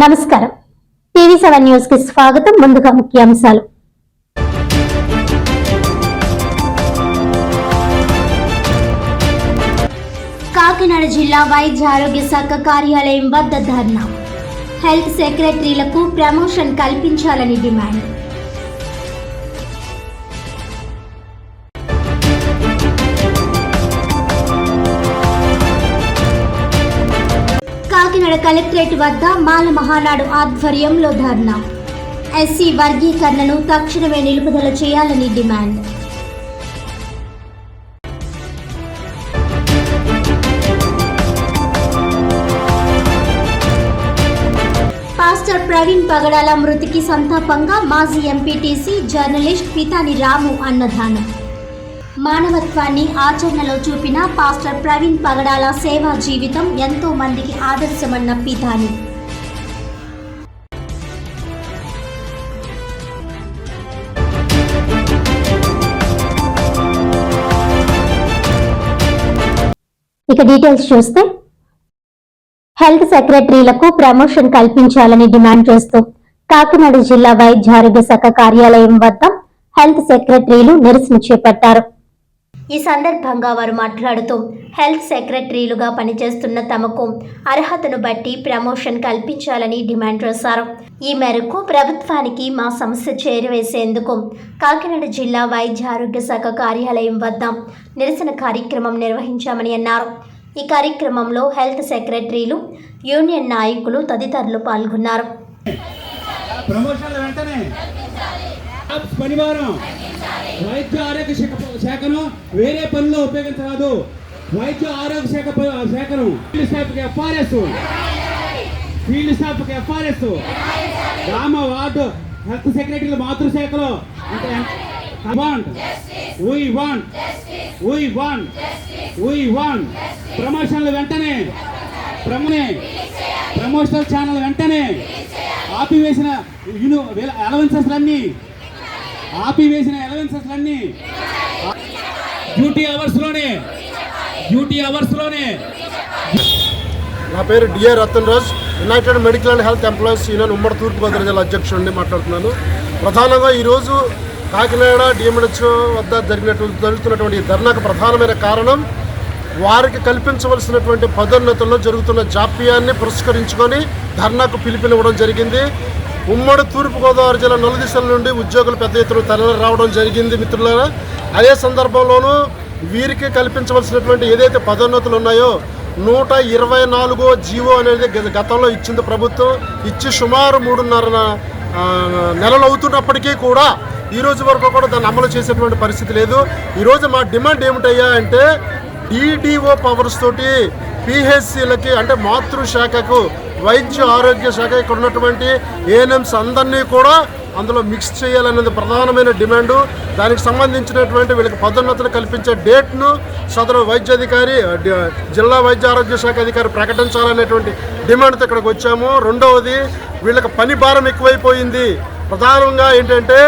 నమస్కారం. TV seven న్యూస్కి స్వాగతం. ముందుగా ముఖ్యాంశాలు. కాకినాడ జిల్లా వైద్య ఆరోగ్య శాఖ కార్యాలయం వద్ద ధర్నా. హెల్త్ సెక్రటరీలకు ప్రమోషన్ కల్పించాలని డిమాండ్. కాకినాడ కలెక్టరేట్ వద్ద మాల మహానాడు ఆధ్వర్యంలో ధర్నా. ఎస్సీ వర్గీకరణను తక్షణమే నిలుపుదల చేయాలని డిమాండ్. పాస్టర్ ప్రవీణ్ పగడాల మృతికి సంతాపంగా మాజీ ఎంపీటీసీ జర్నలిస్ట్ పితాని రాము అన్నదానం. మానవత్వాన్ని ఆచరణలో చూపిన పాస్టర్ ప్రవీణ్ పగడాల సేవా జీవితం ఎంతో మందికి ఆదర్శమన్న పితాని ఇక డీటెయిల్స్ చూస్తే హెల్త్ సెక్రటరీలకు ప్రమోషన్ కల్పించాలని డిమాండ్ చేస్తూ కాకినాడ జిల్లా వైద్య ఆరోగ్య శాఖ కార్యాలయం వద్ద హెల్త్ సెక్రటరీలు నిరసన చేపట్టారు. ఈ సందర్భంగా వారు మాట్లాడుతూ హెల్త్ సెక్రటరీలుగా పనిచేస్తున్న తమకు అర్హతను బట్టి ప్రమోషన్ కల్పించాలని డిమాండ్ చేశారు. ఈ మేరకు ప్రభుత్వానికి మా సమస్య చేరువేసేందుకు కాకినాడ జిల్లా వైద్య ఆరోగ్య శాఖ కార్యాలయం వద్ద నిరసన కార్యక్రమం నిర్వహించామని అన్నారు. ఈ కార్యక్రమంలో హెల్త్ సెక్రటరీలు యూనియన్ నాయకులు తదితరులు పాల్గొన్నారు. ప్రమోషన్ల వెంటనే. వైద్య ఆరోగ్య శాఖ శాఖను వేరే పనిలో ఉపయోగించరాదు. వైద్య ఆరోగ్య శాఖ శాఖను ఫీల్డ్ స్టాఫ్కి ఎఫ్ఆర్ఎస్. ఫీల్డ్ స్టాఫ్కి ఎఫ్ఆర్ఎస్. గ్రామ వార్డు హెల్త్ సెక్రటరీల మాతృశాఖలో అంటే want we want we want we want ప్రమోషన్లు వెంటనే. ప్రమోనే ప్రమోషనల్ ఛానల్ వెంటనే. ఆపివేసిన యూను అలవెన్సెస్లన్నీ ఆపివేసిన అలవెన్సెస్లన్నీ డ్యూటీ అవర్స్లోనే. డ్యూటీ అవర్స్లోనే. నా పేరు Dr Ratan Raj. United Medical and Health Employees Union ఉమ్మడి తూర్పుగోదావరి జిల్లా అధ్యక్షుడిని మాట్లాడుతున్నాను. ప్రధానంగా ఈరోజు కాకినాడ డిఎంహెచ్ఓ వద్ద జరిగినటువంటి జరుగుతున్నటువంటి ధర్నాకు ప్రధానమైన కారణం వారికి కల్పించవలసినటువంటి పదోన్నతుల్లో జరుగుతున్న జాప్యాన్ని పురస్కరించుకొని ధర్నాకు పిలుపునివ్వడం జరిగింది. ఉమ్మడి తూర్పుగోదావరి జిల్లా నలుదిశల నుండి ఉద్యోగులు పెద్ద ఎత్తున తరలి రావడం జరిగింది మిత్రులారా. అదే సందర్భంలోనూ వీరికి కల్పించవలసినటువంటి ఏదైతే పదోన్నతులు ఉన్నాయో నూట ఇరవై నాలుగో జీవో అనేది గతంలో ఇచ్చింది ప్రభుత్వం. ఇచ్చి సుమారు మూడున్నర నెలలు అవుతున్నప్పటికీ కూడా ఈ రోజు వరకు కూడా దాన్ని అమలు చేసేటువంటి పరిస్థితి లేదు. ఈరోజు మా డిమాండ్ ఏమిటయ్యా అంటే డిడిఓ పవర్స్ తోటి పిహెచ్సిలకి అంటే మాతృశాఖకు వైద్య ఆరోగ్య శాఖ ఇక్కడ ఉన్నటువంటి ఏఎన్ఎంస్ అందరినీ కూడా అందులో మిక్స్ చేయాలనేది ప్రధానమైన డిమాండు. దానికి సంబంధించినటువంటి వీళ్ళకి పదోన్నతులు కల్పించే డేట్ను సదరు వైద్యాధికారి జిల్లా వైద్య ఆరోగ్య శాఖ అధికారి ప్రకటించాలనేటువంటి డిమాండ్తో ఇక్కడికి వచ్చాము. రెండవది వీళ్ళకి పని భారం ఎక్కువైపోయింది. ప్రధానంగా ఏంటంటే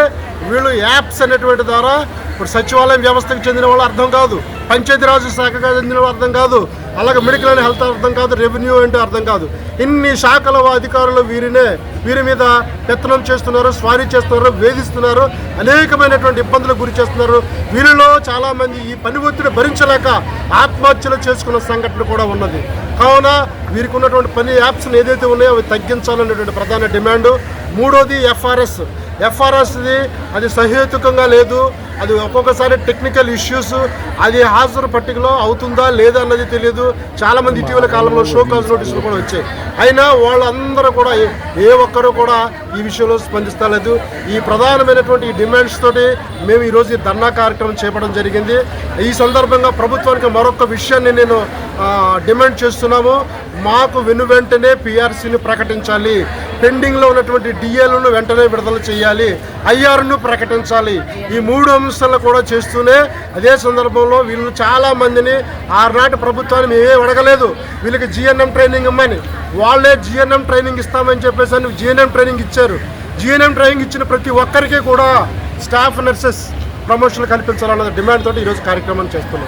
వీళ్ళు యాప్స్ అనేటువంటి ద్వారా ఇప్పుడు సచివాలయం వ్యవస్థకు చెందిన వాళ్ళు అర్థం కాదు. పంచాయతీరాజ్ శాఖకు చెందిన వాళ్ళు అర్థం కాదు. అలాగే మెడికల్ అండ్ హెల్త్ అర్థం కాదు. రెవెన్యూ అంటే అర్థం కాదు. ఇన్ని శాఖల అధికారులు వీరినే వీరి మీద పెత్తనం చేస్తున్నారు స్వారీ చేస్తున్నారు వేధిస్తున్నారు అనేకమైనటువంటి ఇబ్బందులకు గురి చేస్తున్నారు. వీరిలో చాలామంది ఈ పని ఒత్తిడి భరించలేక ఆత్మహత్యలు చేసుకున్న సంఘటన కూడా ఉన్నది. కావున వీరికి ఉన్నటువంటి పని యాప్స్ని ఏదైతే ఉన్నాయో అవి తగ్గించాలనేటువంటి ప్రధాన డిమాండ్. మూడోది ఎఫ్ఆర్ఎస్. ఎఫ్ఆర్ఎస్ది అది సహేతుకంగా లేదు. అది ఒక్కొక్కసారి టెక్నికల్ ఇష్యూస్ అది హాజరు పట్టికలో అవుతుందా లేదా అన్నది తెలియదు. చాలామంది ఇటీవల కాలంలో షో కాజ్ నోటీసులు కూడా వచ్చాయి. అయినా వాళ్ళందరూ కూడా ఏ- ఒక్కరూ కూడా ఈ విషయంలో స్పందిస్తలేదు. ఈ ప్రధానమైనటువంటి డిమాండ్స్ తోటి మేము ఈరోజు ఈ ధర్నా కార్యక్రమం చేపట్టడం జరిగింది. ఈ సందర్భంగా ప్రభుత్వానికి మరొక విషయాన్ని నేను డిమాండ్ చేస్తున్నాము. మాకు వెను వెంటనే పిఆర్సీని ప్రకటించాలి. పెండింగ్లో ఉన్నటువంటి డిఏలను వెంటనే విడుదల చేయాలి. ఐఆర్ను ప్రకటించాలి. ఈ మూడు సంస్థలు కూడా చేస్తూనే అదే సందర్భంలో వీళ్ళు చాలా మందిని ఆనాటి ప్రభుత్వాన్ని మేమే అడగలేదు వీళ్ళకి జిఎన్ఎం ట్రైనింగ్ ఇమ్మని. వాళ్ళే జిఎన్ఎం ట్రైనింగ్ ఇస్తామని చెప్పేసి అని జిఎన్ఎం ట్రైనింగ్ ఇచ్చారు. జిఎన్ఎం ట్రైనింగ్ ఇచ్చిన ప్రతి ఒక్కరికి కూడా స్టాఫ్ నర్సెస్ ప్రమోషన్లు కల్పించాలన్న డిమాండ్ తోటి ఈరోజు కార్యక్రమం చేస్తున్నాం.